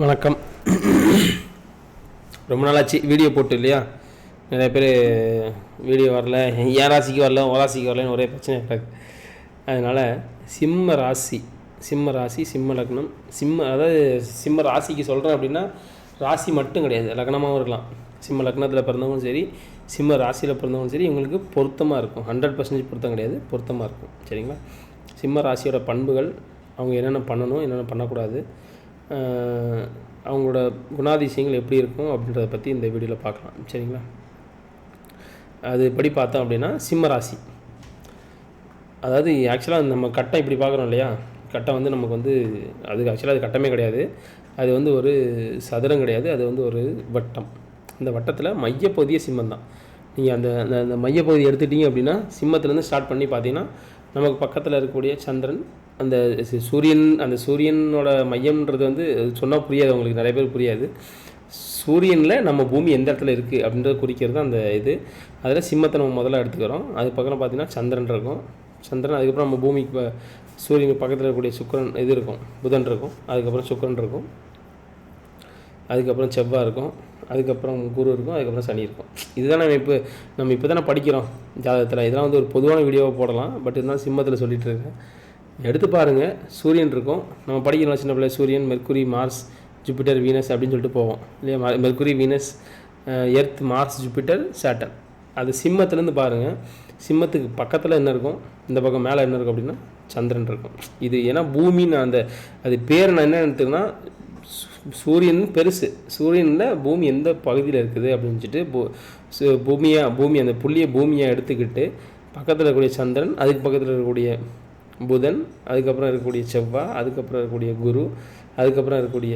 வணக்கம். ரொம்ப நாளாச்சு வீடியோ போட்டு இல்லையா? நிறைய பேர் வீடியோ வரல. என் ராசிக்கு வரல உன் ராசிக்கு வரலன்னு ஒரே பிரச்சனை இருக்குது அதனால் சிம்ம ராசி சிம்ம ராசி சிம்ம லக்னம் சிம்ம அதாவது சிம்ம ராசிக்கு சொல்கிறேன் அப்படின்னா ராசி மட்டும் கிடையாது. லக்னமாகவும் இருக்கலாம். சிம்ம லக்னத்தில் பிறந்தவங்களும் சரி சிம்ம ராசியில் பிறந்தவங்களும் சரி இவங்களுக்கு பொருத்தமாக இருக்கும். ஹண்ட்ரட் பர்சன்டேஜ் பொருத்தம் கிடையாது. பொருத்தமாக இருக்கும். சரிங்களா? சிம்ம ராசியோட பண்புகள் அவங்க என்னென்ன பண்ணணும் என்னென்ன பண்ணக்கூடாது அவங்களோட குணாதிசயங்கள் எப்படி இருக்கும் அப்படின்றத பற்றி இந்த வீடியோவில் பார்க்கலாம். சரிங்களா? அது எப்படி பார்த்தோம் அப்படின்னா சிம்மராசி அதாவது ஆக்சுவலாக நம்ம கட்டம் இப்படி பார்க்குறோம் இல்லையா? கட்டம் வந்து நமக்கு வந்து அது ஆக்சுவலாக அது கட்டமே கிடையாது. அது வந்து ஒரு சதுரம் கிடையாது. அது வந்து ஒரு வட்டம். அந்த வட்டத்தில் மையப்பகுதியே சிம்மம் தான். நீங்கள் அந்த அந்த அந்த மையப்பகுதி எடுத்துட்டீங்க அப்படின்னா சிம்மத்துலேருந்து ஸ்டார்ட் பண்ணி பார்த்தீங்கன்னா நமக்கு பக்கத்தில் இருக்கக்கூடிய சந்திரன் அந்த சூரியன் அந்த சூரியனோட மையம்ன்றது வந்து சொன்னால் புரியாது அவங்களுக்கு நிறைய பேர் புரியாது. சூரியனில் நம்ம பூமி எந்த இடத்துல இருக்குது அப்படின்றத குறிக்கிறது அந்த இது. அதில் சிம்மத்தை நம்ம முதல்ல எடுத்துக்கிறோம். அது பக்கம் பார்த்திங்கன்னா சந்திரன் இருக்கும். சந்திரன் அதுக்கப்புறம் நம்ம பூமிக்கு ப- சூரியனுக்கு பக்கத்தில் இருக்கக்கூடிய சுக்கிரன் இது இருக்கும். புதன் இருக்கும். அதுக்கப்புறம் சுக்கிரன் இருக்கும். அதுக்கப்புறம் செவ்வாய் இருக்கும். அதுக்கப்புறம் குரு இருக்கும். அதுக்கப்புறம் சனி இருக்கும். இதுதான் நம்ம இப்போ நம்ம இப்போ தானே படிக்கிறோம் ஜாதகத்தில். இதெல்லாம் வந்து ஒரு பொதுவான வீடியோவை போடலாம். பட் இருந்தாலும் சிம்மத்தில் சொல்லிகிட்டு இருக்கேன். எடுத்து பாருங்கள் சூரியன் இருக்கும். நம்ம படிக்கிறோம் சின்ன பிள்ளை. சூரியன் மெர்க்குரி மார்ஸ் ஜூபிட்டர் வீனஸ் அப்படின்னு சொல்லிட்டு போவோம். இல்லையா? மா- Mercury Venus Earth Mars Jupiter Saturn அது சிம்மத்துலேருந்து பாருங்கள் சிம்மத்துக்கு பக்கத்தில் என்ன இருக்கும்? இந்த பக்கம் மேலே என்ன இருக்கும் அப்படின்னா? சந்திரன் இருக்கும். இது ஏன்னா பூமின்னு அந்த அது பேர் நான் என்ன எடுத்துக்கன்னா சூரியன் பெருசு. சூரியனில் பூமி எந்த பகுதியில் இருக்குது அப்படின்னு சொல்லிட்டு பூ சு- பூமி அந்த புள்ளியை பூமியாக எடுத்துக்கிட்டு பக்கத்தில் இருக்கக்கூடிய சந்திரன் அதுக்கு பக்கத்தில் இருக்கக்கூடிய புதன் அதுக்கப்புறம் இருக்கக்கூடிய செவ்வாய் அதுக்கப்புறம் இருக்கக்கூடிய குரு அதுக்கப்புறம் இருக்கக்கூடிய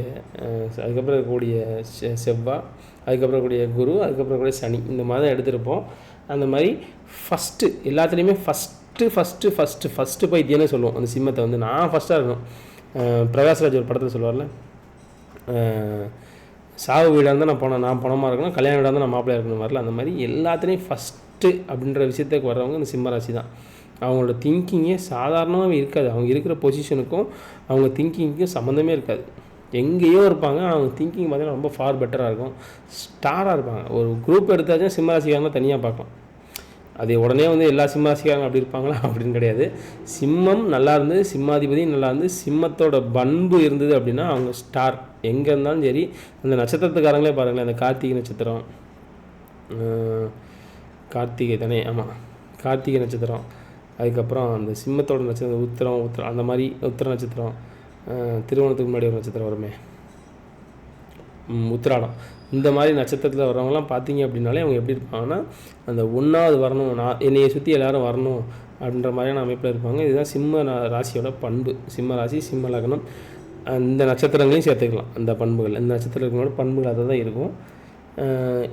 அதுக்கப்புறம் இருக்கக்கூடிய செ- செவ்வாய் அதுக்கப்புறம் இருக்கக்கூடிய குரு அதுக்கப்புறம் இருக்கக்கூடிய சனி. இந்த மாதிரி தான் எடுத்திருப்போம். அந்த மாதிரி ஃபஸ்ட்டு எல்லாத்துலேயுமே ஃபஸ்ட்டு ஃபஸ்ட்டு ஃபஸ்ட்டு ஃபஸ்ட்டு பைத்தியம்னு சொல்லுவோம். அந்த சிம்மத்தை வந்து நான் ஃபஸ்ட்டாக இருக்கணும். பிரகாஷ்ராஜ் ஒரு படத்தில் சொல்லுவார்ல சாவு வீடாக இருந்தால் நான் பணம் நான் பணமாக இருக்கணும் கல்யாண வீடாக இருந்தால் நான் மாப்பிள்ளையாக இருக்கணும் வரல. அந்த மாதிரி எல்லாத்துலேயும் ஃபஸ்ட்டு அப்படின்ற விஷயத்துக்கு வர்றவங்க இந்த சிம்மராசி தான். அவங்களோட திங்கிங்கே சாதாரணமாகவே இருக்காது. அவங்க இருக்கிற பொசிஷனுக்கும் அவங்க திங்கிங்க்கும் சம்மந்தமே இருக்காது. எங்கேயோ இருப்பாங்க. அவங்க திங்கிங் பார்த்தீங்கன்னா ரொம்ப ஃபார் பெட்டராக இருக்கும். ஸ்டாராக இருப்பாங்க. ஒரு குரூப் எடுத்தாச்சும் சிம்மராசிக்காரங்க தனியாக பார்க்கலாம். அது உடனே வந்து எல்லா சிம்மராசிக்காரங்க அப்படி இருப்பாங்களா? அப்படின்னு கிடையாது. சிம்மம் நல்லா இருந்தது. சிம்மாதிபதி நல்லா இருந்து சிம்மத்தோட பண்பு இருந்தது அப்படின்னா அவங்க ஸ்டார் எங்கே இருந்தாலும் சரி அந்த நட்சத்திரத்துக்காரங்களே பாருங்களேன். அந்த கார்த்திகை நட்சத்திரம். கார்த்திகை தானே? ஆமாம் கார்த்திகை நட்சத்திரம். அதுக்கப்புறம் அந்த சிம்மத்தோட நட்சத்திரம் உத்திரம் உத்திரம் அந்த மாதிரி உத்திர நட்சத்திரம் திருவோணத்துக்கு முன்னாடி ஒரு நட்சத்திரம் வருமே. உத்திராடம். இந்த மாதிரி நட்சத்திரத்தில் வர்றவங்கலாம் பார்த்தீங்க அப்படின்னாலே அவங்க எப்படி இருப்பாங்கன்னா அந்த ஒன்றாவது வரணும் நான் என்னையை சுற்றி எல்லோரும் வரணும் அப்படின்ற மாதிரியான அமைப்பில் இருப்பாங்க. இதுதான் சிம்ம ராசியோட பண்பு. சிம்ம ராசி சிம்ம லக்னம். இந்த நட்சத்திரங்களையும் சேர்த்துக்கலாம். அந்த பண்புகள். இந்த நட்சத்திரங்களோட பண்புகள் அதை தான் இருக்கும்.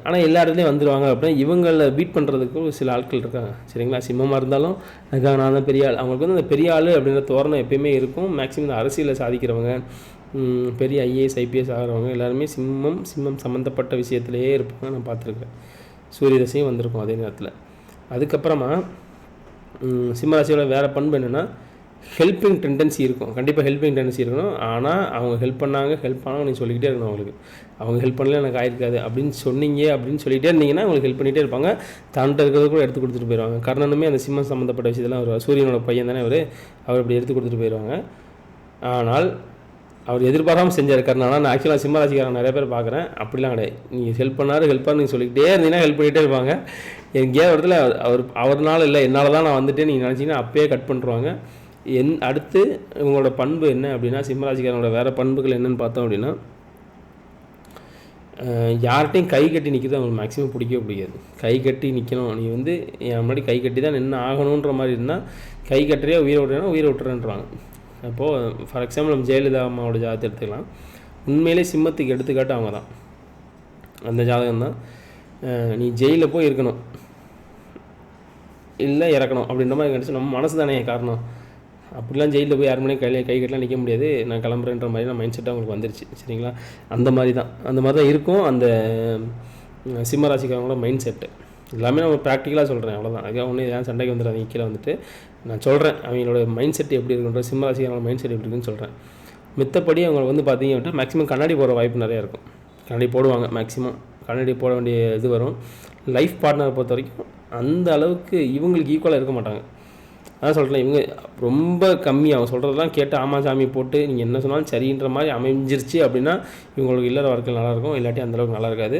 ஆனால் எல்லா இடத்துலையும் வந்துடுவாங்க அப்படின்னா இவங்களை பீட் பண்ணுறதுக்கு ஒரு சில ஆட்கள் இருக்காங்க. சரிங்களா? சிம்மமாக இருந்தாலும் அதுக்காக நான் தான் பெரிய ஆள். அவங்களுக்கு வந்து அந்த பெரிய ஆள் அப்படின்ற தோரணம் எப்பயுமே இருக்கும். மேக்ஸிமம் இந்த அரசியலில் சாதிக்கிறவங்க பெரிய ஐஏஎஸ் ஐபிஎஸ் ஆகிறவங்க எல்லாருமே சிம்மம் சிம்மம் சம்மந்தப்பட்ட விஷயத்திலேயே இருப்பாங்க நான் பார்த்துருக்கேன். சூரிய தசையும் வந்திருக்கும் அதே நேரத்தில். அதுக்கப்புறமா சிம்ம ராசியோட வேறு பண்பு என்னென்னா ஹெல்பிங் டெண்டன்சி இருக்கும். கண்டிப்பாக ஹெல்பிங் டெண்டன்சி இருக்கணும். ஆனால் அவங்க ஹெல்ப் பண்ணாங்க ஹெல்ப் பண்ணாங்க நீங்கள் சொல்லிக்கிட்டே இருக்கணும் அவங்களுக்கு. அவங்க ஹெல்ப் பண்ணல எனக்கு ஆயிருக்காது அப்படின்னு சொன்னீங்க அப்படின்னு சொல்லிகிட்டே இருந்தீங்கன்னா அவங்களுக்கு ஹெல்ப் பண்ணிகிட்டே இருப்பாங்க. தன்ட்ட இருக்கிறது கூட எடுத்து கொடுத்துட்டு போயிடுவாங்க கர்ணனுமே அந்த சிம்மம் சம்மந்தப்பட்ட விஷயத்தெல்லாம் வருவார் சூரியனோட பையன் தானே அவர் அவர் அப்படி எடுத்து கொடுத்துட்டு போயிடுவாங்க ஆனால் அவர் எதிர்பாராமல் செஞ்சார் கர்ணன். ஆனால் நான் ஆக்சுவலாக சிம்மராசிக்காரன் நிறைய பேர் பார்க்குறேன். அப்படிலாம் கிடையாது. நீங்கள் ஹெல்ப் பண்ணார் ஹெல்ப் பண்ணு சொல்லிக்கிட்டே இருந்தீங்கன்னா ஹெல்ப் பண்ணிகிட்டே இருப்பாங்க. எங்கேயாவது ஒரு இடத்துல அவர் அவர்னால இல்லை என்னால் தான் நான் வந்துட்டேன் நீங்கள் நினச்சிங்கன்னா அப்பயே கட் பண்ணுவாங்க என் அடுத்து இவங்களோட பண்பு என்ன அப்படின்னா சிம்மராசிக்காரனோட வேறு பண்புகள் என்னென்னு பார்த்தோம் அப்படின்னா யார்கிட்டையும் கை கட்டி நிற்கிறது அவங்களுக்கு மேக்ஸிமம் பிடிக்கவே பிடிக்காது. கை கட்டி நிற்கணும் நீ வந்து என் முன்னாடி கை கட்டி தான் நின்று ஆகணுன்ற மாதிரி இருந்தால் கை கட்டுறியா உயிரை விட்டுறேன்னா உயிரை விட்டுறேன்றாங்க. அப்போது ஃபார் எக்ஸாம்பிள் நம்ம ஜெயலலிதா அம்மாவோட ஜாதகத்தை எடுத்துக்கலாம். உண்மையிலே சிம்மத்துக்கு எடுத்துக்காட்டு அவங்க தான். அந்த ஜாதகம் தான். நீ ஜெயிலில் போய் இருக்கணும். இல்லை இறக்கணும் அப்படின்ற மாதிரி கிடச்சி நம்ம மனசு தானே காரணம். அப்படிலாம் ஜெயிலில் போய் யார் மணி கையில் கை கட்டலாம் நிற்க முடியாது. நான் கிளம்புறேன்ற மாதிரி மைண்ட் செட் அவங்களுக்கு வந்துருச்சு சரிங்களா? அந்த மாதிரி தான். அந்த மாதிரி தான் இருக்கும். அந்த சிம்ம ராசிக்காரங்களோட மைண்ட் செட்டு எல்லாமே நம்ம ப்ராக்டிக்கலாக சொல்கிறேன் அவ்வளோதான் அதுக்காக ஒன்று ஏன் சண்டைக்கு வந்துடுறாங்க கீழே வந்துட்டு. நான் சொல்கிறேன் அவங்களோட மைண்ட் செட் எப்படி இருக்குன்ற சிம்ம ராசிக்காரங்களோட மைண்ட் செட் எப்படி இருக்குன்னு சொல்கிறேன் மித்தப்படி அவங்க வந்து பார்த்தீங்க அப்படின்னா மேக்ஸிமம் கண்ணாடி போடுற வாய்ப்பு நிறையா இருக்கும். கண்ணாடி போடுவாங்க மேக்ஸிமம் கண்ணாடி போட வேண்டிய இது வரும். லைஃப் பார்ட்னரை பொறுத்த வரைக்கும் அந்த அளவுக்கு இவங்களுக்கு ஈக்குவலாக இருக்க மாட்டாங்க. அதான் சொல்கிறேன் இவங்க ரொம்ப கம்மி. அவங்க சொல்கிறதெல்லாம் கேட்டு ஆமா சாமி போட்டு நீங்கள் என்ன சொன்னாலும் சரின்ற மாதிரி அமைஞ்சிருச்சு அப்படின்னா இவங்களுக்கு இல்லற வாழ்க்கை நல்லாயிருக்கும் இல்லாட்டி அந்தளவுக்கு நல்லா இருக்காது.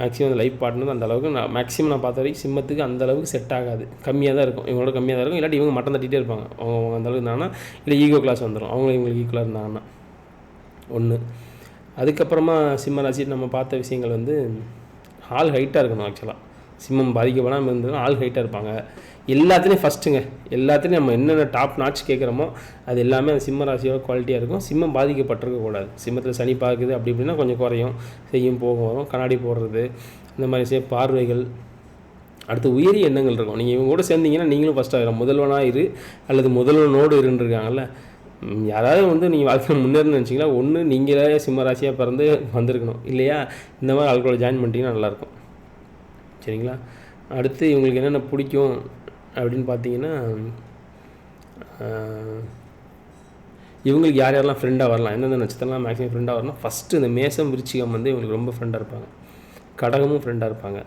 மேக்ஸிமம் அந்த லைஃப் பார்ட்னர் அந்த அளவுக்கு நான் மேக்ஸிமம் நான் பார்த்த வரைக்கும் சிம்மத்துக்கு அந்த அளவுக்கு செட் ஆகாது. கம்மியாக தான் இருக்கும். இவங்களோட கம்மியாக தான் இருக்கும். இல்லாட்டி இவங்க மட்டம் தட்டிகிட்டே இருப்பாங்க. அவங்க அந்தளவுக்கு அந்த அளவுக்கு இருந்தாங்கன்னா இல்லை ஈகோ கிளாஸ் வந்துடும் அவங்க இவங்களுக்கு ஈக்குவலாக இருந்தாங்கன்னா. ஒன்று அதுக்கப்புறமா சிம்ம ராசி நம்ம பார்த்த விஷயங்கள் வந்து ஆள் ஹைட்டாக இருக்கணும் ஆக்சுவலாக சிம்மம் பாதிக்கப்படாமல் இருந்ததுன்னா ஆள் ஹைட்டாக இருப்பாங்க. எல்லாத்துலேயும் ஃபஸ்ட்டுங்க எல்லாத்துலேயும் நம்ம என்னென்ன டாப் நாட்ச் கேட்குறோமோ அது எல்லாமே அந்த சிம்ம ராசியோட குவாலிட்டியாக இருக்கும். சிம்மம் பாதிக்கப்பட்டிருக்கக்கூடாது சிம்மத்தில் சனி பார்க்குது அப்படி இப்படின்னா கொஞ்சம் குறையும். செய்யும் போகும் வரும். கண்ணாடி போடுறது இந்த மாதிரி செய்ய பார்வைகள். அடுத்து உயரிய எண்ணங்கள் இருக்கும். நீங்கள் இவங்க கூட சேர்ந்தீங்கன்னா நீங்களும் ஃபஸ்ட் ஆகிடும் முதல்வனாக இரு அல்லது முதல்வனோடு இருந்துருக்காங்கல்ல. யாராவது வந்து நீங்கள் வாழ்க்கையில் முன்னேறணும்னு நினச்சிங்களா ஒன்று நீங்களே சிம்ம ராசியாக பிறந்து வந்திருக்கணும். இல்லையா? இந்த மாதிரி ஆட்களோட ஜாயின் பண்ணிட்டீங்கன்னா நல்லாயிருக்கும் சரிங்களா? அடுத்து இவங்களுக்கு என்னென்ன பிடிக்கும்? அப்படின்னு பார்த்தீங்கன்னா இவங்களுக்கு யார் யாரெல்லாம் ஃப்ரெண்டாக வரலாம் எந்தெந்த நட்சத்திரம்லாம் மேக்ஸிமம் ஃப்ரெண்டாக வரலாம் ஃபஸ்ட்டு இந்த மேசம் விருச்சிகம் வந்து இவங்களுக்கு ரொம்ப ஃப்ரெண்டாக இருப்பாங்க. கடகமும் ஃப்ரெண்டாக இருப்பாங்க.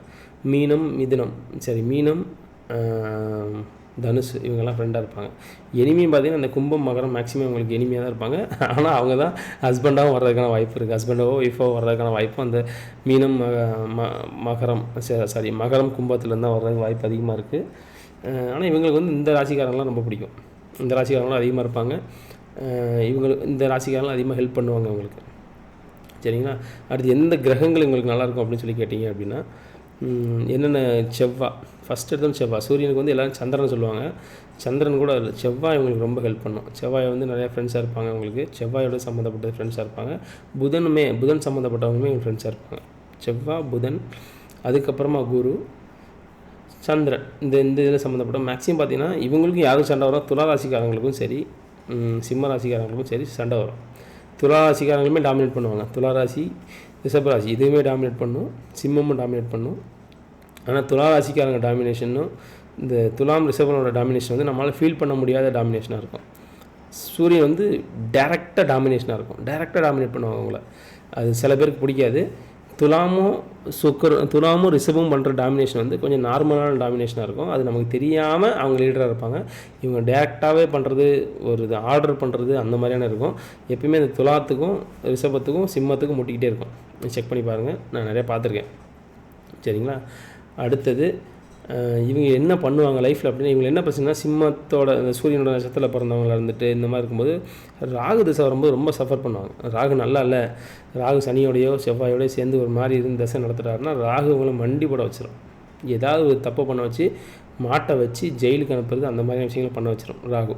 மீனம் மிதுனம் சரி மீனம் தனுஷு இவங்கெல்லாம் ஃப்ரெண்டாக இருப்பாங்க. எனிமையும் பார்த்தீங்கன்னா அந்த கும்பம் மகரம் மேக்ஸிமம் அவங்களுக்கு எனிமையாக தான் இருப்பாங்க. ஆனால் அவங்க தான் ஹஸ்பண்டாகவும் வர்றதுக்கான வாய்ப்பு இருக்குது ஹஸ்பண்டோ ஒய்ஃபோ வர்றதுக்கான வாய்ப்பு அந்த மீனம் மக- ம மகரம் சாரி மகரம் கும்பத்துலேருந்து தான் வர்றதுக்கு வாய்ப்பு அதிகமாக இருக்குது ஆனால் இவங்களுக்கு வந்து இந்த ராசிக்காரங்களாம் ரொம்ப பிடிக்கும். இந்த ராசிக்காரங்களாம் அதிகமாக இருப்பாங்க. இவங்களுக்கு இந்த ராசிக்காரங்களாம் அதிகமாக ஹெல்ப் பண்ணுவாங்க அவங்களுக்கு. சரிங்களா? அடுத்து எந்த கிரகங்கள் இவங்களுக்கு நல்லாயிருக்கும் அப்படின்னு சொல்லி கேட்டிங்க அப்படின்னா என்னென்ன செவ்வாய் ஃபஸ்ட் எடுத்தோம் செவ்வாய் சூரியனுக்கு வந்து எல்லாரும் சந்திரன் சொல்லுவாங்க. சந்திரன் கூட இல்லை செவ்வாய் இவங்களுக்கு ரொம்ப ஹெல்ப் பண்ணும். செவ்வாய் வந்து நிறையா ஃப்ரெண்ட்ஸாக இருப்பாங்க அவங்களுக்கு. செவ்வாயோட சம்மந்தப்பட்ட ஃப்ரெண்ட்ஸாக இருப்பாங்க. புதனுமே புதன் சம்மந்தப்பட்டவங்களுமே இவங்க ஃப்ரெண்ட்ஸாக இருப்பாங்க. செவ்வாய் புதன் அதுக்கப்புறமா குரு சந்திரன். இந்த இந்த இதில் சம்மந்தப்பட்ட மேக்ஸிமம் பார்த்தீங்கன்னா இவங்களுக்கும் யாரும் சண்டை வரும் துலா ராசிக்காரங்களுக்கும் சரி சிம்ம ராசிக்காரங்களுக்கும் சரி சண்டை வரும். துலா ராசிக்காரங்களுமே டாமினேட் பண்ணுவாங்க. துலா ராசி இதுவுமே டாமினேட் பண்ணும். சிம்மமும் டாமினேட் பண்ணும். ஆனால் துலா ராசிக்காரங்க டாமினேஷனும் இந்த துலாம் ரிஷபனோட டாமினேஷன் வந்து நம்மளால் ஃபீல் பண்ண முடியாத டாமினேஷனாக இருக்கும். சூரியன் வந்து டேரெக்டாக டாமினேஷனாக இருக்கும். டேரெக்டாக டாமினேட் பண்ணுவாங்க அவங்கள. அது சில பேருக்கு பிடிக்காது. துலாமும் சுக்கர் துலாமும் ரிஷபமும் பண்ணுற டாமினேஷன் வந்து கொஞ்சம் நார்மலான டாமினேஷனாக இருக்கும். அது நமக்கு தெரியாமல் அவங்க லீடராக இருப்பாங்க. இவங்க டேரெக்டாகவே பண்ணுறது ஒரு இது ஆர்டர் பண்ணுறது அந்த மாதிரியான இருக்கும். எப்பயுமே இந்த துலாத்துக்கும் ரிஷபத்துக்கும் சிம்மத்துக்கும் முட்டிக்கிட்டே இருக்கும். செக் பண்ணி பாருங்கள் நான் நிறையா பார்த்துருக்கேன். சரிங்களா? அடுத்தது இவங்க என்ன பண்ணுவாங்க லைஃப்பில் அப்படின்னா இவங்க என்ன பிரச்சனைனா சிம்மத்தோட அந்த சூரியனோட நட்சத்திரத்தில் பிறந்தவங்களா இருந்துட்டு இந்த மாதிரி இருக்கும்போது ராகு திசை வரும்போது ரொம்ப சஃபர் பண்ணுவாங்க. ராகு நல்லா இல்லை. ராகு சனியோடையோ செவ்வாயோடய சேர்ந்து ஒரு மாதிரி இருந்து திசை நடத்துகிறாருன்னா ராகு உங்களை மண்டி போட வச்சிடும் ஏதாவது ஒரு தப்பு பண்ண வச்சு மாட்டை வச்சு ஜெயிலுக்கு அனுப்புறது அந்த மாதிரி விஷயங்களை பண்ண வச்சிடும் ராகு.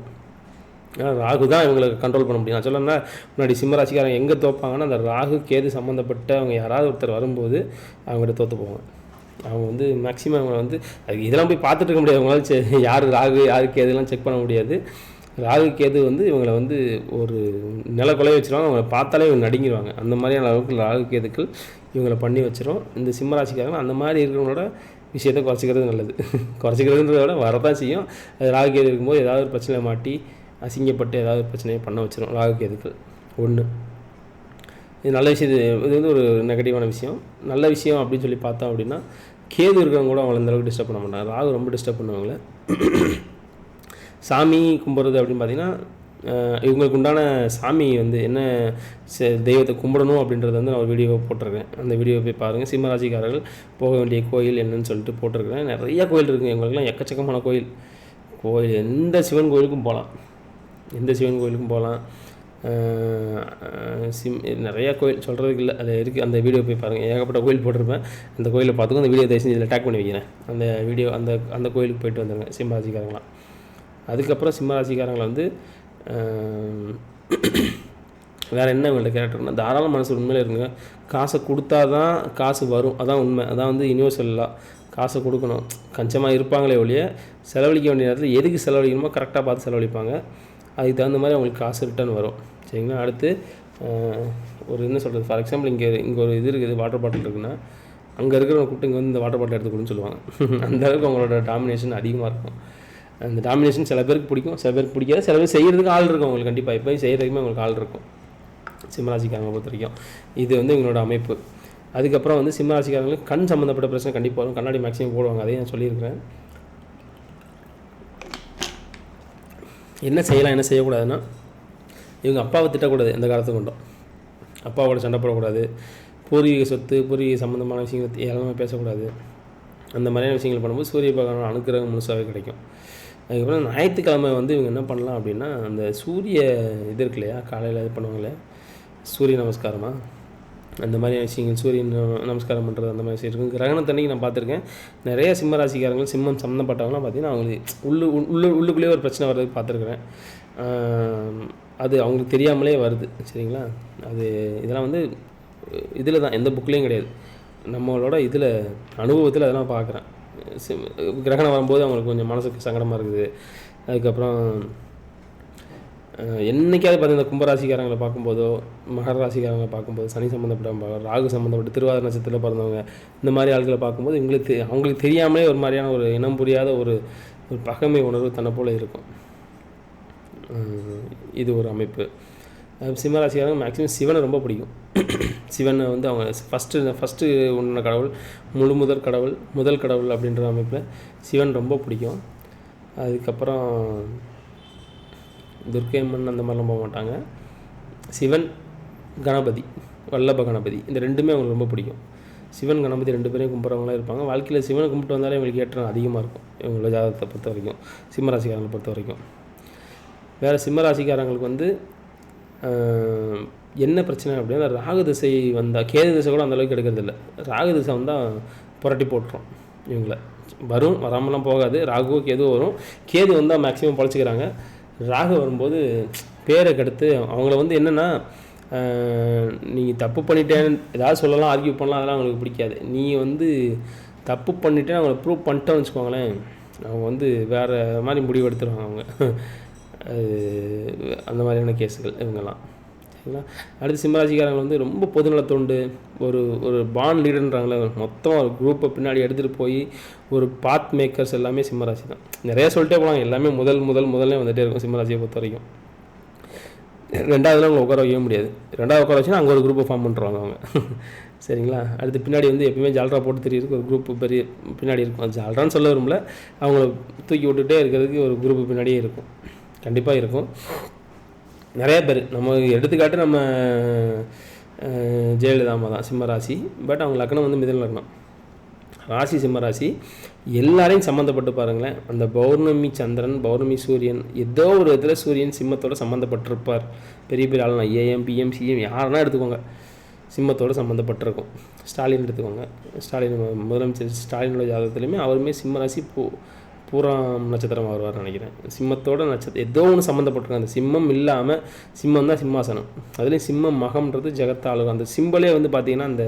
ஏன்னா ராகு தான் இவங்களுக்கு கண்ட்ரோல் பண்ண முடியும். நான் சொல்லணும்னா முன்னாடி சிம்மராசிக்காரங்க எங்கே தோப்பாங்கன்னா அந்த ராகு கேது சம்மந்தப்பட்ட அவங்க யாராவது ஒருத்தர் வரும்போது அவங்ககிட்ட தோற்று போவாங்க. அவங்க வந்து மேக்ஸிமம் அவங்க வந்து அதுக்கு இதெல்லாம் போய் பார்த்துட்டு இருக்க முடியாது. அவங்களால யார் ராகு யாருக்கு கேதுலாம் செக் பண்ண முடியாது. ராகு கேது வந்து இவங்களை வந்து ஒரு நில கொலை வச்சிருவாங்க. அவங்கள பார்த்தாலே இவங்க நடுங்கிடுவாங்க அந்த மாதிரியான அளவுக்கு ராகு கேதுக்கள் இவங்களை பண்ணி வச்சிரும். இந்த சிம்மராசிக்காரங்க அந்த மாதிரி இருக்கிறவங்களோட விஷயத்தை குறைச்சிக்கிறது நல்லது. குறைச்சிக்கிறதுன்றத விட வரதான் செய்யும். அது ராகு கேது இருக்கும்போது ஏதாவது ஒரு பிரச்சனை மாட்டி அசிங்கப்பட்டு ஏதாவது ஒரு பிரச்சனையை பண்ண வச்சிரும். ராகு கேதுக்கள் ஒன்று இது நல்ல விஷயம். இது இது வந்து ஒரு நெகட்டிவான விஷயம். நல்ல விஷயம் அப்படின்னு சொல்லி பார்த்தோம் அப்படின்னா கேது இருக்கிறவங்க கூட அவங்கள அந்த அளவுக்கு டிஸ்டர்ப் பண்ண மாட்டாங்க. ராகு ரொம்ப டிஸ்டர்ப் பண்ணுவாங்களே. சாமி கும்பிட்றது அப்படின்னு பார்த்தீங்கன்னா இவங்களுக்கு உண்டான சாமி வந்து என்ன செ- தெய்வத்தை கும்பிடணும் அப்படின்றத வந்து நான் ஒரு வீடியோவை போட்டிருக்கேன். அந்த வீடியோவை போய் பாருங்கள் சிம்மராசிக்காரர்கள் போக வேண்டிய கோயில் என்னன்னு சொல்லிட்டு போட்டிருக்கிறேன். நிறைய கோயில் இருக்குது எங்களுக்குலாம் எக்கச்சக்கமான கோயில். கோயில் எந்த சிவன் கோயிலுக்கும் போகலாம். எந்த சிவன் கோயிலுக்கும் போகலாம். சிம் நிறையா கோயில் சொல்கிறதுக்கு இல்லை அது இருக்குது அந்த வீடியோ போய் பாருங்கள் ஏகப்பட்ட கோயில் போட்டிருப்பேன். அந்த கோயிலை பார்த்துக்கும் அந்த வீடியோ தயவு செஞ்சு இதில் டேக் பண்ணி வைக்கிறேன். அந்த வீடியோ அந்த அந்த கோயிலுக்கு போயிட்டு வந்துருங்க சிம்மராசிக்காரங்களாம். அதுக்கப்புறம் சிம்மராசிக்காரங்களை வந்து வேறு என்ன இவங்கள்ட்ட கேரக்டர்னா தாராள மனசு உண்மையிலே இருங்க. காசை கொடுத்தா தான் காசு வரும். அதான் உண்மை. அதான் வந்து யூனிவர்சல்லாம் காசை கொடுக்கணும். கஞ்சமாக இருப்பாங்களே ஒழிய செலவழிக்க வேண்டிய நேரத்தில் எதுக்கு செலவழிக்கணுமோ கரெக்டாக பார்த்து செலவழிப்பாங்க. அதுக்கு தகுந்த மாதிரி அவங்களுக்கு காசு ரிட்டர்ன் வரும். சரிங்களா? அடுத்து ஒரு என்ன சொல்கிறது ஃபார் எக்ஸாம்பிள் இங்கே இங்கே ஒரு இது இருக்குது வாட்டர் பாட்டில் இருக்குன்னா அங்கே இருக்கிறவங்க கூப்பிட்டு இங்கே வந்து இந்த வாட்டர் பாட்டில் எடுத்துக்கணும்னு சொல்லுவாங்க. அந்த அளவுக்கு அவங்களோட டாமினேஷன் அதிகமாக இருக்கும். அந்த டாமினேஷன் சில பேருக்கு பிடிக்கும் சில பேருக்கு பிடிக்காது. சில பேர் செய்கிறதுக்கு ஆள் இருக்கும் அவங்களுக்கு கண்டிப்பாக இப்போ செய்கிறதுக்குமே அவங்களுக்கு ஆள் இருக்கும். சிம்மராசிக்காரங்களை பொறுத்த வரைக்கும். இது வந்து இவங்களோட அமைப்பு. அதுக்கப்புறம் வந்து சிம்மராசிக்காரங்களுக்கு கண் சம்மந்தப்பட்ட பிரச்சனை கண்டிப்பாக வரும். கண்ணாடி மேக்ஸிமம் போடுவாங்க. அதையும் நான் சொல்லியிருக்கிறேன். என்ன செய்யலாம் என்ன செய்யக்கூடாதுன்னா இவங்க அப்பாவை திட்டக்கூடாது எந்த காலத்து கொண்டும். அப்பாவோட சண்டை போடக்கூடாது. பூர்வீக சொத்து பூர்வீக சம்மந்தமான விஷயங்கள் எல்லாமே பேசக்கூடாது. அந்த மாதிரியான விஷயங்கள் பண்ணும்போது சூரிய பகவான் அனுக்கிரகம் முழுசாகவே கிடைக்கும். அதுக்கப்புறம் ஞாயிற்றுக்கிழமை வந்து இவங்க என்ன பண்ணலாம் அப்படின்னா அந்த சூரிய இது இருக்கு இல்லையா காலையில் இது பண்ணுவாங்களே சூரிய நமஸ்காரமாக அந்த மாதிரியான விஷயங்கள் சூரியன் நமஸ்காரம் பண்ணுறது அந்த மாதிரி விஷயம் இருக்கும் கிரகணத்தன்னைக்கு நான் பார்த்துருக்கேன். நிறைய சிம்ம ராசிக்காரங்கள் சிம்மம் சம்மந்தப்பட்டவங்களாம் பார்த்தீங்கன்னா அவங்களுக்கு உள்ளு உள்ளு உள்ளுக்குள்ளேயே ஒரு பிரச்சனை வர்றது பார்த்துருக்குறேன். அது அவங்களுக்கு தெரியாமலே வருது சரிங்களா? அது இதெல்லாம் வந்து இதில் தான் எந்த புக்லேயும் கிடையாது. நம்மளோட இதில் அனுபவத்தில் அதெல்லாம் பார்க்குறேன். சிம் கிரகணம் வரும்போது அவங்களுக்கு கொஞ்சம் மனசுக்கு சங்கடமாக இருக்குது. அதுக்கப்புறம் என்றைக்காவது என்னைக்காவது பார்த்தீங்கன்னா இந்த கும்பராசிக்காரங்களை பார்க்கும்போதோ மகர ராசிக்காரங்களை பார்க்கும்போது சனி சம்மந்தப்பட்ட ராகு சம்மந்தப்பட்ட திருவாதிர நட்சத்திரத்தில் பிறந்தவங்க இந்த மாதிரி ஆட்களை பார்க்கும்போது இவங்களுக்கு தெ- அவங்களுக்கு தெரியாமலே ஒரு மாதிரியான ஒரு இனம் புரியாத ஒரு ஒரு பகைமை உணர்வு தன்னை போல் இருக்கும். இது ஒரு அமைப்பு. சிம்மராசிக்காரங்க மேக்ஸிமம் சிவனை ரொம்ப பிடிக்கும். சிவனை வந்து அவங்க ஃபஸ்ட்டு ஃபஸ்ட்டு உன்ன கடவுள் முழு முதற் கடவுள் முதல் கடவுள் அப்படின்ற அமைப்பில் சிவன் ரொம்ப பிடிக்கும். அதுக்கப்புறம் துர்க்கை அம்மன் அந்த மாதிரிலாம் போக மாட்டாங்க. சிவன் கணபதி வல்லப கணபதி இந்த ரெண்டுமே அவங்களுக்கு ரொம்ப பிடிக்கும். சிவன் கணபதி ரெண்டு பேரையும் கும்பிட்றவங்களாம் இருப்பாங்க. வாழ்க்கையில் சிவனை கும்பிட்டு வந்தாலே இவங்களுக்கு ஏற்றம் அதிகமாக இருக்கும். இவங்களோட ஜாதகத்தை பொறுத்த வரைக்கும் சிம்மராசிக்காரங்களை பொறுத்த வரைக்கும். வேறு சிம்மராசிக்காரங்களுக்கு வந்து என்ன பிரச்சனை அப்படின்னா ராகு திசை வந்தால் கேது திசை கூட அந்தளவுக்கு எடுக்கிறது இல்லை. ராகு திசை வந்தால் புரட்டி போட்டுரும் இவங்கள. வரும் வராமலாம் போகாது. ராகுவோ கேதுவோ வரும். கேது வந்தால் மேக்ஸிமம் பழச்சிக்கிறாங்க. ராகு வரும்போது பேரை கெடுத்து அவங்கள வந்து என்னென்னா நீங்கள் தப்பு பண்ணிட்டேன்னு ஏதாவது சொல்லலாம் ஆர்கியூ பண்ணலாம் அதெல்லாம் அவங்களுக்கு பிடிக்காது. நீ வந்து தப்பு பண்ணிட்டேன்னு அவங்கள ப்ரூவ் பண்ணிட்டோன்னு வச்சுக்கோங்களேன் அவங்க வந்து வேறு மாதிரி முடிவு எடுத்துருவாங்க அவங்க. அது அந்த மாதிரியான கேஸுகள் இவங்கெல்லாம். ஓகேங்களா அடுத்து சிம்மராசிக்காரங்க வந்து ரொம்ப பொதுநலத்தோண்டு ஒரு ஒரு பாண்ட் லீடர்ன்றாங்களே மொத்தமாக ஒரு குரூப்பை பின்னாடி எடுத்துகிட்டு போய் ஒரு பாத் மேக்கர்ஸ் எல்லாமே சிம்மராசி தான். நிறைய சொல்லிட்டே போகலாம் எல்லாமே முதல் முதல் முதல்ல வந்துகிட்டே இருக்கும் சிம்மராசியை பொறுத்த வரைக்கும். ரெண்டாவதுலாம் அவங்க உட்கார வைக்க முடியாது. ரெண்டாவது உட்கார வச்சுன்னா அங்கே ஒரு குரூப்பை ஃபார்ம் பண்ணுறாங்க அவங்க. சரிங்களா? அடுத்து பின்னாடி வந்து எப்பயுமே ஜால்ரா போட்டு தெரியுறதுக்கு ஒரு குரூப் பெரிய பின்னாடி இருக்கும். அது ஜால்ரான்னு சொல்ல விரும்பல. அவங்கள தூக்கி விட்டுகிட்டே இருக்கிறதுக்கு ஒரு குரூப் பின்னாடியே இருக்கும். கண்டிப்பாக இருக்கும். நிறைய பேர். நம்ம எடுத்துக்காட்டு நம்ம ஜெயலலிதாமா ஜெயலலிதா தான் சிம்மராசி. பட் அவங்க லக்னம் வந்து மிதன லக்னம். ராசி சிம்மராசி எல்லாரையும் சம்மந்தப்பட்டு பாருங்களேன். அந்த பௌர்ணமி சந்திரன் பௌர்ணமி சூரியன் ஏதோ ஒரு இதில் சூரியன் சிம்மத்தோடு சம்மந்தப்பட்டிருப்பார். பெரிய பெரிய ஆளுனா ஏஎம் பிஎம் சிஎம் யாருன்னா எடுத்துக்கோங்க. சிம்மத்தோடு சம்மந்தப்பட்டிருக்கும். ஸ்டாலின் எடுத்துக்கோங்க. ஸ்டாலின் முதலமைச்சர் ஸ்டாலினோட ஜாதகத்துலையுமே அவருமே சிம்மராசி போ பூ பூராம் நட்சத்திரம் வருவார் நினைக்கிறேன். சிம்மத்தோட நட்சத்திரம் ஏதோ ஒன்று சம்மந்தப்பட்டிருக்காங்க அந்த சிம்மம் இல்லாமல் சிம்மம் தான் சிம்மாசனம். அதுலேயும் சிம்மம் மகம்ன்றது ஜெகத்தாளுகம் அந்த சிம்பலே வந்து பார்த்திங்கன்னா அந்த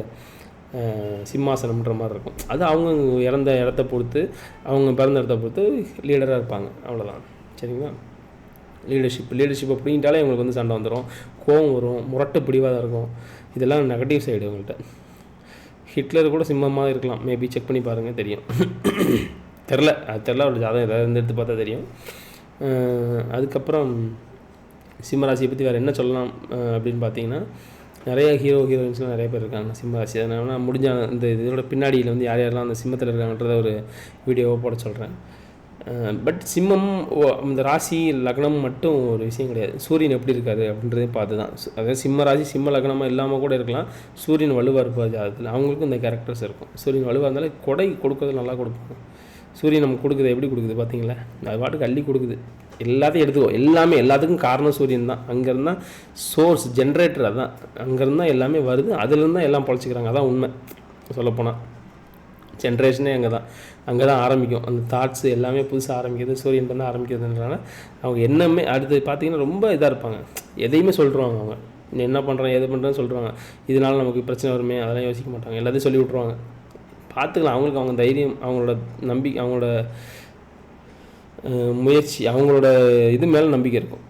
சிம்மாசனம்ன்ற மாதிரி இருக்கும். அது அவங்க இறந்த இடத்த பொறுத்து அவங்க பிறந்த இடத்த பொறுத்து லீடராக இருப்பாங்க. அவ்வளோதான் சரிங்களா? லீடர்ஷிப் லீடர்ஷிப் பிடிங்கிட்டாலே இவங்களுக்கு வந்து சண்டை வந்துடும் கோவம் வரும். முரட்டு பிடிவாதம் இருக்கும். இதெல்லாம் நெகட்டிவ் சைடு இவங்கள்ட்ட ஹிட்லர் கூட சிம்மமாக இருக்கலாம். மேபி செக் பண்ணி பாருங்கள் தெரியும். தெரில. அது தெரில அவரோட ஜாதகம் ஏதாவது இருந்து எடுத்து பார்த்தா தெரியும். அதுக்கப்புறம் சிம்மராசியை பற்றி வேறு என்ன சொல்லலாம் அப்படின்னு பார்த்தீங்கன்னா நிறைய ஹீரோ ஹீரோயின்ஸ்லாம் நிறைய பேர் இருக்காங்க சிம்மராசி. அதனால நான் முடிஞ்ச இந்த இதோட பின்னாடியில் வந்து யார் யாரெல்லாம் அந்த சிம்மத்தில் இருக்காங்கன்றத ஒரு வீடியோவை போட சொல்கிறேன் பட் சிம்மம் ஓ- இந்த ராசி லக்னம் மட்டும் ஒரு விஷயம் கிடையாது. சூரியன் எப்படி இருக்காரு அப்படின்றதையும் பார்த்து தான் அதாவது சிம்ம ராசி சிம்ம லக்னமாக இல்லாமல் கூட இருக்கலாம். சூரியன் வலுவாக இருப்பார் ஜாதத்தில் அவங்களுக்கும் இந்த கேரக்டர்ஸ் இருக்கும். சூரியன் வலுவாக இருந்தாலே கொடை கொடுக்கறது நல்லா கொடுப்பாங்க. சூரியன் நமக்கு கொடுக்குது எப்படி கொடுக்குது பார்த்தீங்களா? அது பாட்டுக்கு அள்ளி கொடுக்குது. எல்லாத்தையும் எடுத்துக்கோ. எல்லாமே எல்லாத்துக்கும் காரணம் சூரியன் தான். அங்கேருந்து சோர்ஸ் ஜென்ரேட்டர் அதான். அங்கேருந்தா எல்லாமே வருது. அதுலேருந்து தான் எல்லாம் பொழைச்சிக்கிறாங்க. அதான் உண்மை. சொல்லப்போனால் ஜென்ரேஷனே அங்கே தான் அங்கே தான் ஆரம்பிக்கும். அந்த தாட்ஸ் எல்லாமே புதுசாக ஆரம்பிக்கிறது சூரியன் தான் ஆரம்பிக்கிறதுனால அவங்க என்னமே அடுத்து பார்த்தீங்கன்னா ரொம்ப இதாக இருப்பாங்க. எதையுமே சொல்லிடுவாங்க அவங்க. என்ன பண்ணுறேன் எது பண்ணுறேன்னு சொல்கிறாங்க இதனால நமக்கு பிரச்சனை வருமே அதெல்லாம் யோசிக்க மாட்டாங்க. எல்லாத்தையும் சொல்லி விட்ருவாங்க பார்த்துக்கலாம். அவங்களுக்கு அவங்க தைரியம் அவங்களோட நம்பிக்கை அவங்களோட முயற்சி அவங்களோட இது மேலே நம்பிக்கை இருக்கும்.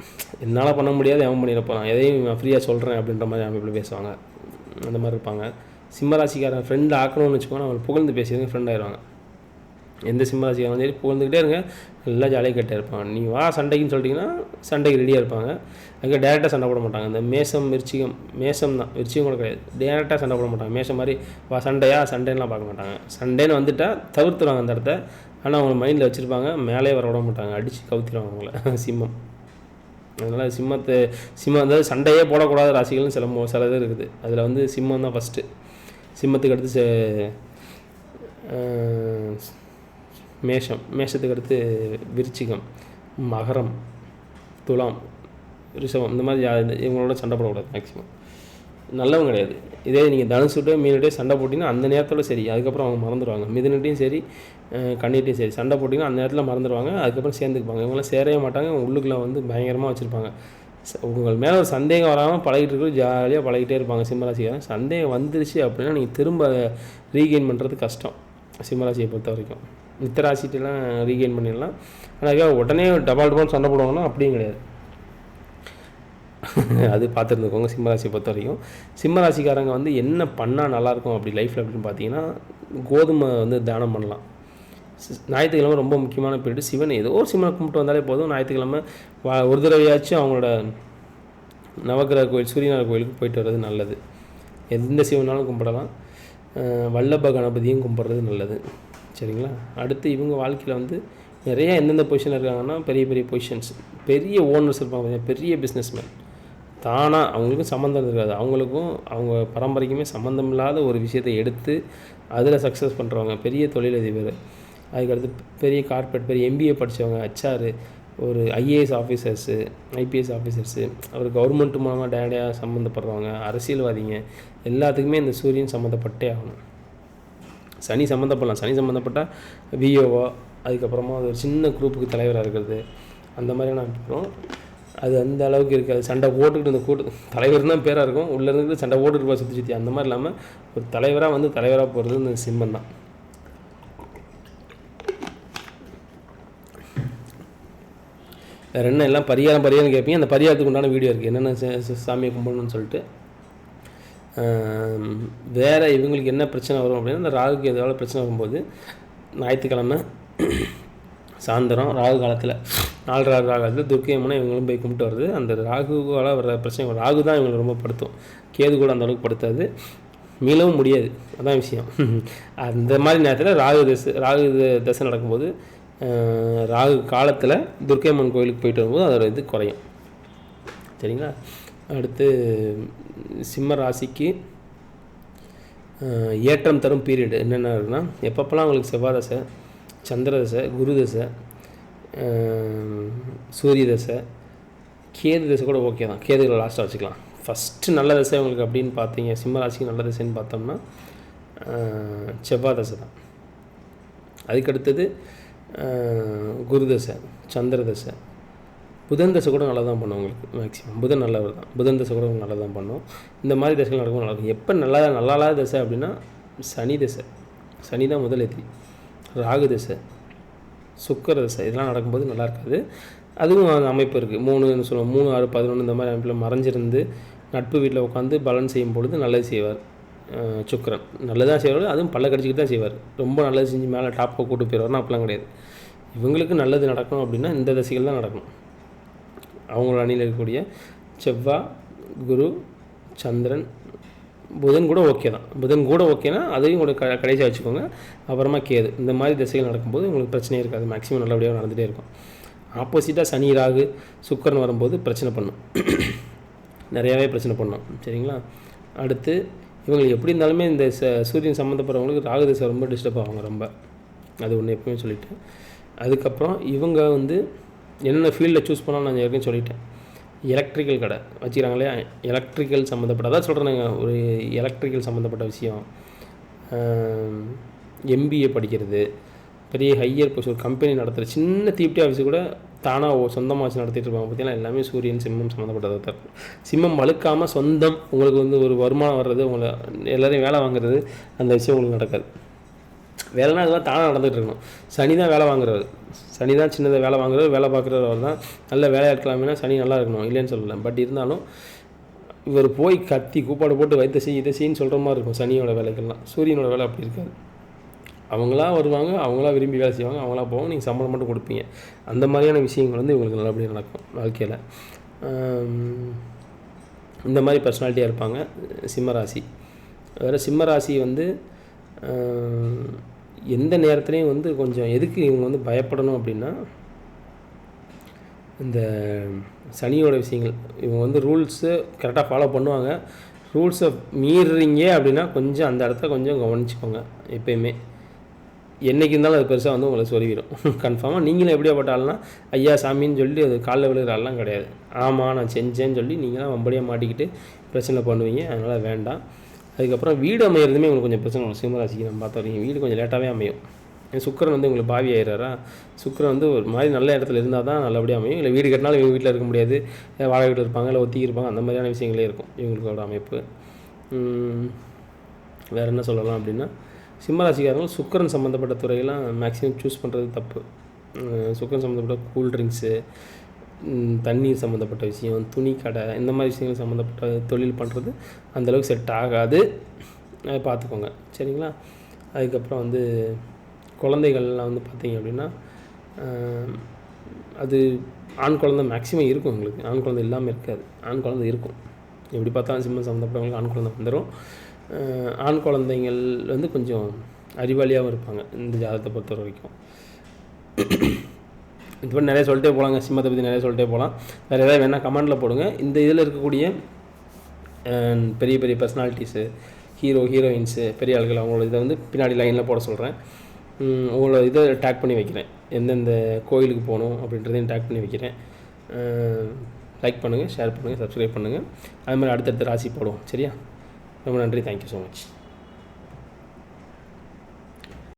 என்னால் பண்ண முடியாது அவன் பண்ணிட போகிறான் எதையும் நான் ஃப்ரீயாக சொல்கிறேன் அப்படின்ற மாதிரி அமைப்பில் பேசுவாங்க. அந்த மாதிரி இருப்பாங்க. சிம்மராசிக்காரன் ஃப்ரெண்ட் ஆக்கணும்னு வச்சுக்கோங்க அவங்களை புகழ்ந்து பேசியதுங்க ஃப்ரெண்ட் ஆயிடுவாங்க. எந்த சிம்மராசிக்காரங்களும் சரி புகழ்ந்துக்கிட்டே இருங்க. நல்லா ஜாலியாக கேட்டே இருப்பாங்க. நீ வா சண்டைக்குன்னு சொல்லிட்டீங்கன்னா சண்டைக்கு ரெடியாக இருப்பாங்க. அதுக்கு டேரெக்டாக சண்டை போட மாட்டாங்க. இந்த மேசம் மிர்ச்சிகம் மேசம் தான். விருச்சிகம் கூட கிடையாது. டேரெக்டாக சண்டை போட மாட்டாங்க. மேசம் மாதிரி வா சண்டையா சண்டேலாம் பார்க்க மாட்டாங்க. சண்டைன்னு வந்துட்டால் தவிர்த்துருவாங்க அந்த இடத்த. ஆனால் அவங்க மைண்டில் வச்சுருப்பாங்க மேலே வர விட மாட்டாங்க. அடித்து கவுத்திடுவாங்க அவங்கள. சிம்மம். அதனால் சிம்மத்தை சிம்மம் அதாவது சண்டையே போடக்கூடாத ராசிகள்னு சில சில இது இருக்குது. அதில் வந்து சிம்மம் தான் ஃபஸ்ட்டு சிம்மத்துக்கு அடுத்து செ- மேஷம் மேஷத்துக்கு அடுத்து விருச்சிகம் மகரம் துலாம் ரிஷபம் இந்த மாதிரி இவங்களோட சண்டை போடக்கூடாது மேக்ஸிமம் நல்லவங்க கிடையாது. இதே நீங்கள் தனுசுட்டோ மீனிட்டே சண்டை போட்டிங்கன்னா அந்த நேரத்தில் சரி அதுக்கப்புறம் அவங்க மறந்துடுவாங்க. மிதுனிட்டையும் சரி அஹ் சரி சண்டை போட்டிங்கன்னா அந்த நேரத்தில் மறந்துடுவாங்க அதுக்கப்புறம் சேர்ந்துக்குப்பாங்க இவங்களாம் சேரவே மாட்டாங்க உள்ளுக்குள்ளே வந்து பயங்கரமாக வச்சுருப்பாங்க. உங்கள் மேலே ஒரு சந்தேகம் வராமல் பழகிட்டு இருக்கிறது ஜாலியாக பழகிட்டே இருப்பாங்க சிம்மராசிக்காரன் சந்தேகம் வந்துருச்சு அப்படின்னா நீங்கள் திரும்ப ரீகெயின் பண்ணுறது கஷ்டம் சிம்மராசியை பொறுத்த வரைக்கும் மித்த ராசிட்டெல்லாம் ரீகெயின் பண்ணிடலாம். ஆனால் உடனே டபால் டபால் சண்டை போடுவாங்கன்னா அப்படியும் கிடையாது. அது பார்த்துருந்துக்கோங்க சிம்மராசியை பொறுத்த வரைக்கும் சிம்மராசிக்காரங்க வந்து என்ன பண்ணால் நல்லாயிருக்கும் அப்படி லைஃப்பில் அப்படின்னு பார்த்தீங்கன்னா கோதுமை வந்து தானம் பண்ணலாம். சி- ஞாயிற்றுக்கிழமை ரொம்ப முக்கியமான பீரியட் சிவன் ஏதோ ஒரு சிவனை கும்பிட்டு வந்தாலே போதும். ஞாயிற்றுக்கிழமை வா ஒரு தடவையாச்சும் அவங்களோட நவக்கிரக கோயில் சூரியனார் கோயிலுக்கு போயிட்டு வர்றது நல்லது. எந்த சிவனாலும் கும்பிடலாம். வல்லப கணபதியும் கும்பிட்றது நல்லது. சரிங்களா? அடுத்து இவங்க வாழ்க்கையில் வந்து நிறையா எந்தெந்த பொசிஷனில் இருக்காங்கன்னா பெரிய பெரிய பொசிஷன்ஸ் பெரிய ஓனர்ஸ் இருப்பாங்க பெரிய பிஸ்னஸ்மேன் தானாக அவங்களுக்கும் சம்மந்தம் இருக்காது. அவங்களுக்கும் அவங்க பரம்பரைக்குமே சம்மந்தம் இல்லாத ஒரு விஷயத்தை எடுத்து அதில் சக்ஸஸ் பண்ணுறவங்க பெரிய தொழிலதிபர். அதுக்கடுத்து பெரிய கார்ப்பரேட் பெரிய எம்பிஏ படித்தவங்க ஹச்ஆர் ஒரு ஐஏஎஸ் ஆஃபீஸர்ஸு ஐபிஎஸ் ஆஃபீஸர்ஸு அவர் கவர்மெண்ட் மூலமாக டேரக்டாக சம்மந்தப்படுறவங்க அரசியல்வாதிங்க எல்லாத்துக்குமே இந்த சூரியன் சம்மந்தப்பட்டே ஆகணும். சனி சம்மந்தப்படலாம் சனி சம்மந்தப்பட்டால் விஓவா அதுக்கப்புறமா அது ஒரு சின்ன குரூப்புக்கு தலைவராக இருக்கிறது. அந்த மாதிரியான அது அந்த அளவுக்கு இருக்காது. சண்டை போட்டுக்கிட்டு இந்த கூட்டு தலைவர் தான் பேராக இருக்கும். உள்ளே இருந்து சண்டை போட்டுட்டு இருப்பா சுற்றி சுற்றி அந்த மாதிரி இல்லாமல் ஒரு தலைவராக வந்து தலைவராக போகிறது இந்த சிம்மம் தான். வேறு என்ன எல்லாம் பரிகாரம் பரிகாரம் கேட்பீங்க? அந்த பரிகாரத்துக்கு உண்டான வீடியோ இருக்குது என்னென்ன சாமியை கும்பிடணும்னு சொல்லிட்டு. வேறு இவங்களுக்கு என்ன பிரச்சனை வரும் அப்படின்னா இந்த ராகுக்கு எதாவது பிரச்சனை வரும்போது ஞாயிற்றுக்கிழமை சாயந்தரம் ராகு காலத்தில் நாலரை ராகு காலத்தில் துர்க்கை அம்மனை இவங்களும் போய் கும்பிட்டு வருது அந்த ராகுவால் வர பிரச்சனை ராகு தான் இவங்களை ரொம்ப படுத்தும். கேது கூட அந்த அளவுக்கு படுத்தாது. மீளவும் முடியாது. அதான் விஷயம். அந்த மாதிரி நேரத்தில் ராகு தசை ராகு தசை நடக்கும்போது ராகு காலத்தில் துர்க்கை அம்மன் கோயிலுக்கு போயிட்டு வரும்போது அதோட இது குறையும். சரிங்களா? அடுத்து சிம்ம ராசிக்கு ஏற்றம் தரும் பீரியடு என்னென்ன இருக்குன்னா எப்பப்பெல்லாம் உங்களுக்கு செவ்வாய் தசை சந்திர தசை குரு தசை சூரிய தசை கேது தசை கூட ஓகே தான். கேதுகளை லாஸ்ட்டாக வச்சுக்கலாம். ஃபஸ்ட்டு நல்ல தசை உங்களுக்கு அப்படின்னு பார்த்தீங்க சிம்ம ராசிக்கு நல்ல தசைன்னு பார்த்தோம்னா செவ்வாய் தசை தான். அதுக்கடுத்தது குரு தசை சந்திர தசை. புதன் தசை கூட நல்லா தான் பண்ணும் உங்களுக்கு மேக்ஸிமம் புதன் நல்லவர் தான். புதன் தசை கூட நல்லா தான் பண்ணும். இந்த மாதிரி தசைகள் நடக்கும் நல்லா இருக்கும் எப்போ நல்லா நல்லா இல்லாத தசை அப்படின்னா சனி தசை. சனி தான் முதல் எதிரி. ராகு தசை சுக்கர தசை இதெல்லாம் நடக்கும்போது நல்லா இருக்காது. அதுவும் அந்த அமைப்பு இருக்குது மூணுன்னு சொல்லுவோம். மூணு ஆறு பதினொன்று இந்த மாதிரி அமைப்பில் மறைஞ்சிருந்து நட்பு வீட்டில் உட்காந்து பலன் செய்யும் பொழுது நல்லது செய்வார். சுக்கரன். நல்லதாக செய்வார் அதுவும் பல்ல கடிச்சிக்கிட்டு தான் செய்வார். ரொம்ப நல்லது செஞ்சு மேலே டாப்பை கூட்டு போயிடுவார்னா அப்படிலாம் கிடையாது. இவங்களுக்கு நல்லது நடக்கணும் அப்படின்னா இந்த தசைகள் தான் நடக்கணும். அவங்களோட அணியில் இருக்கக்கூடிய செவ்வாய் குரு சந்திரன் புதன் கூட ஓகே தான். புதன் கூட ஓகேனா அதையும் கூட க கடைசியாக வச்சுக்கோங்க. அப்புறமா கேது. இந்த மாதிரி திசைகள் நடக்கும்போது உங்களுக்கு பிரச்சனையே இருக்காது. மேக்ஸிமம் நல்லபடியாக நடந்துகிட்டே இருக்கும். ஆப்போசிட்டாக சனி ராகு சுக்கரன் வரும்போது பிரச்சனை பண்ணும். நிறையாவே பிரச்சனை பண்ணும். சரிங்களா? அடுத்து இவங்களுக்கு எப்படி இருந்தாலுமே இந்த ச சூரியன் சம்மந்தப்படுறவங்களுக்கு ராகு திசை ரொம்ப டிஸ்டர்ப் ஆவாங்க ரொம்ப. அது ஒன்று எப்பவுமே சொல்லிவிட்டு அதுக்கப்புறம் இவங்க வந்து என்னென்ன ஃபீல்டில் சூஸ் பண்ணாலும் நான் ஏற்கனவே சொல்லிட்டேன். எலக்ட்ரிக்கல் கடை வச்சுக்கிறாங்க இல்லையா எலக்ட்ரிக்கல் சம்மந்தப்பட்ட அதான் சொல்கிறேங்க ஒரு எலக்ட்ரிக்கல் சம்மந்தப்பட்ட விஷயம். எம்பிஏ படிக்கிறது. பெரிய ஹையர் பொசிஷன் ஒரு கம்பெனி நடத்துகிற சின்ன தீப்டி ஆஃபீஸ் கூட தானாக சொந்தமாக வச்சு நடத்திட்டு இருப்பாங்க. பார்த்தீங்கன்னா எல்லாமே சூரியன் சிம்மம் சம்மந்தப்பட்டதாக தான் இருக்கும். சிம்மம் வழுக்காமல் சொந்தம் உங்களுக்கு வந்து ஒரு வருமானம் வர்றது உங்களை எல்லோரையும் வேலை வாங்குறது அந்த விஷயம் உங்களுக்கு நடக்காது. வேலைனா அதெல்லாம் தானாக நடந்துகிட்டு இருக்கணும். சனி தான் வேலை வாங்குறவர். சனி தான் சின்னதாக வேலை வாங்குறவர் வேலை பார்க்குறவர் தான். நல்ல வேலையாக இருக்கலாமேனா சனி நல்லா இருக்கணும் இல்லைன்னு சொல்லலை. பட் இருந்தாலும் இவர் போய் கத்தி கூப்பாடு போட்டு வைத்த செய்ய இதை செய்யின்னு சொல்கிற மாதிரி இருக்கும் சனியோட வேலைக்கெல்லாம். சூரியனோட வேலை அப்படி இருக்காது. அவங்களா வருவாங்க அவங்களா விரும்பி வேலை செய்வாங்க அவங்களா போவாங்க நீங்கள் சம்பளம் மட்டும் கொடுப்பீங்க. அந்த மாதிரியான விஷயங்கள் வந்து இவங்களுக்கு நல்லபடியாக நடக்கும் வாழ்க்கையில். இந்த மாதிரி பர்சனாலிட்டியாக இருப்பாங்க சிம்ம ராசி. வேறு சிம்ம ராசி வந்து எந்த நேரத்துலையும் வந்து கொஞ்சம் எதுக்கு இவங்க வந்து பயப்படணும் அப்படின்னா இந்த சனியோட விஷயங்கள். இவங்க வந்து ரூல்ஸு கரெக்டாக ஃபாலோ பண்ணுவாங்க. ரூல்ஸை மீறுறீங்க அப்படின்னா கொஞ்சம் அந்த இடத்த கொஞ்சம் கவனிச்சுக்கோங்க எப்பயுமே. என்றைக்கு இருந்தாலும் அது பெருசாக வந்து உங்களை சொல்லிவிடும் கன்ஃபார்மாக நீங்களும் எப்படியாப்பட்ட ஐயா சாமின்னு சொல்லி அது காலில் விழுகிற ஆள்லாம் கிடையாது. ஆமாம் நான் செஞ்சேன்னு சொல்லி நீங்களாம் வம்படியாக மாட்டிக்கிட்டு பிரச்சனை பண்ணுவீங்க. அதனால் வேண்டாம். அதுக்கப்புறம் வீடு அமையிறதுமே உங்களுக்கு கொஞ்சம் பிரச்சனை வரும். சிம்மராசிக்கு நம்ம பார்த்தா வரைக்கும் வீடு கொஞ்சம் லேட்டாகவே அமையும். சுக்கரன் வந்து உங்களுக்கு பாவி ஆயிடுறாரா? சுக்கரன் வந்து ஒரு மாதிரி நல்ல இடத்துல இருந்தால் தான் நல்லபடியாக அமையும். இல்லை வீடு கட்டினாலும் இவங்க வீட்டில் இருக்க முடியாது. வாழை வீட்டில் இருப்பாங்க இல்லை ஒத்தி இருப்பாங்க. அந்த மாதிரியான விஷயங்களே இருக்கும் இவங்களுக்கோட அமைப்பு. வேறு என்ன சொல்லலாம் அப்படின்னா சிம்மராசிக்காரங்களும் சுக்கரன் சம்மந்தப்பட்ட துறையெல்லாம் மேக்ஸிமம் சூஸ் பண்ணுறது தப்பு. சுக்கரன் சம்மந்தப்பட்ட கூல் ட்ரிங்க்ஸு தண்ணீர் சம்மந்தப்பட்ட விஷயம் துணி கடை இந்த மாதிரி விஷயங்கள் சம்மந்தப்பட்ட தொழில் பண்ணுறது அந்தளவுக்கு செட் ஆகாது. அதை பார்த்துக்கோங்க. சரிங்களா? அதுக்கப்புறம் வந்து குழந்தைகள்லாம் வந்து பார்த்தீங்க அப்படின்னா அது ஆண் குழந்தை மேக்ஸிமம் இருக்கும் உங்களுக்கு ஆண் குழந்தை இல்லாமல் இருக்காது. ஆண் குழந்தை இருக்கும். எப்படி பார்த்தாலும் சிம்மம் சம்மந்தப்பட்டவங்களுக்கு ஆண் குழந்தை வந்துடும் ஆண் குழந்தைங்கள் வந்து கொஞ்சம் அறிவாளியாகவும் இருப்பாங்க. இந்த ஜாதகத்தை பொறுத்த வரைக்கும். இது மாதிரி நிறைய சொல்லிட்டே போகலாங்க சிம்மத்தை பற்றி நிறைய சொல்லிட்டே போகலாம் வேறு ஏதாவது வேணால் கமெண்டில் போடுங்க. இந்த இதில் இருக்கக்கூடிய பெரிய பெரிய பர்சனாலிட்டிஸு ஹீரோ ஹீரோயின்ஸு பெரிய ஆள்கள் அவங்களோட இதை வந்து பின்னாடி லைனில் போட சொல்கிறேன் உங்களோட இதை டேக் பண்ணி வைக்கிறேன். எந்தெந்த கோயிலுக்கு போகணும் அப்படின்றதையும் டேக் பண்ணி வைக்கிறேன். லைக் பண்ணுங்கள் ஷேர் பண்ணுங்கள் சப்ஸ்கிரைப் பண்ணுங்கள் அது மாதிரி அடுத்தடுத்த ராசி போடுவோம். சரியா? ரொம்ப நன்றி. Thank you so much